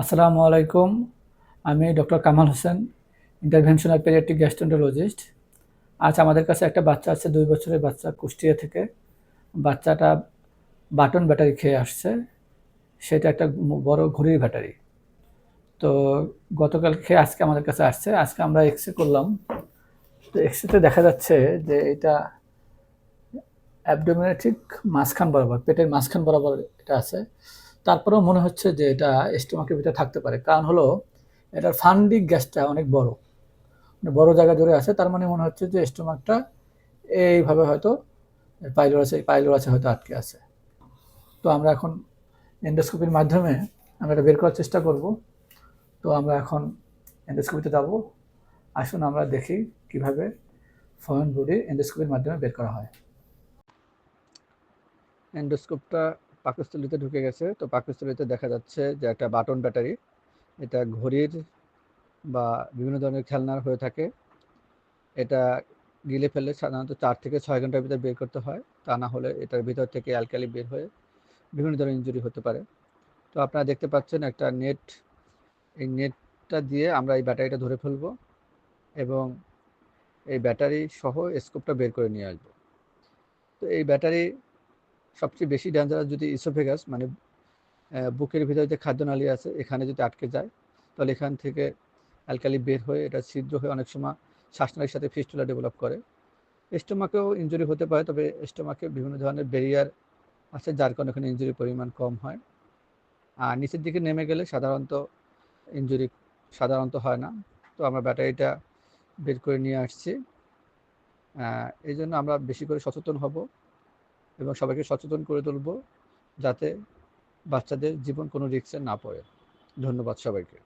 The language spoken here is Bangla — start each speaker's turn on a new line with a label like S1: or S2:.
S1: আসসালামু আলাইকুম। আমি doctor Kamal Hossain, interventional paediatric gastroenterologist আজ আমাদের কাছে একটা বাচ্চা আছে, দুই বছরের বাচ্চা কুষ্টিয়া থেকে। বাচ্চাটা বাটন ব্যাটারি খেয়ে আসছে। সেটা একটা বড় ঘড়ির ব্যাটারি। তো গতকাল খেয়ে আজকে আমাদের কাছে আসছে। আজকে আমরা এক্সরে করলাম। তো এক্সরেতে দেখা যাচ্ছে যে এটা অ্যাবডোমিনের ঠিক মাঝখান বরাবর, পেটের মাঝখান বরাবর এটা আছে। তারপরেও মনে হচ্ছে যে এটা স্টোমাকের ভিতরে থাকতে পারে। কারণ হলো, এটার ফান্ডিক গ্যাসটা অনেক বড়। মানে বড় জায়গা জুড়ে আছে, তার মানে মনে হচ্ছে যে স্টোমাকটা এইভাবে হয়তো পাইলোরাসে পাইলোরাসে হয়তো আটকে আছে। তো আমরা এখন এন্ডোস্কোপির মাধ্যমে আমরা এটা বের করার চেষ্টা করব। তো আমরা এখন এন্ডোস্কোপিতে যাব। আসুন আমরা দেখি কীভাবে ফরেন বডি এন্ডোস্কোপির মাধ্যমে বের করা হয়। এন্ডোস্কোপটা পাকস্থলিতে ঢুকে গেছে। তো পাকস্থলিতে দেখা যাচ্ছে যে একটা বাটন ব্যাটারি, এটা ঘড়ির বা বিভিন্ন ধরনের খেলনার হয়ে থাকে। এটা গিলে ফেললে সাধারণত চার থেকে ছয় ঘণ্টার ভিতরে বের করতে হয়। তা না হলে এটার ভিতর থেকে অ্যালকালি বের হয়ে বিভিন্ন ধরনের ইঞ্জুরি হতে পারে। তো আপনারা দেখতে পাচ্ছেন একটা নেট এই নেটটা দিয়ে আমরা এই ব্যাটারিটা ধরে ফেলব এবং এই ব্যাটারি সহ স্কোপটা বের করে নিয়ে আসব। তো এই ব্যাটারি সবচেয়ে বেশি ডেঞ্জারাস যদি ইসোফেগাস মানে বুকের ভিতরে যে খাদ্যনালী আছে, এখানে যদি আটকে যায়, তাহলে এখান থেকে অ্যালকালি বের হয়ে এটা ছিদ্র হয়ে অনেক সময় শ্বাসনালীর সাথে ফিস্টুলা ডেভেলপ করে। স্টোমাকেও ইনজুরি হতে পারে, তবে স্টোমাকে বিভিন্ন ধরনের ব্যারিয়ার আছে, যার কারণে এখানে ইনজুরির পরিমাণ কম হয়। আর নিচের দিকে নেমে গেলে সাধারণত ইনজুরি সাধারণত হয় না। তো আমরা ব্যাটারিটা বের করে নিয়ে আসছি। এই জন্য আমরা বেশি করে সচেতন হব। এবং সবাইকে সচেতন করে তুলব যাতে বাচ্চাদের জীবন কোনো রিক্সে না পড়ে। ধন্যবাদ সবাইকে।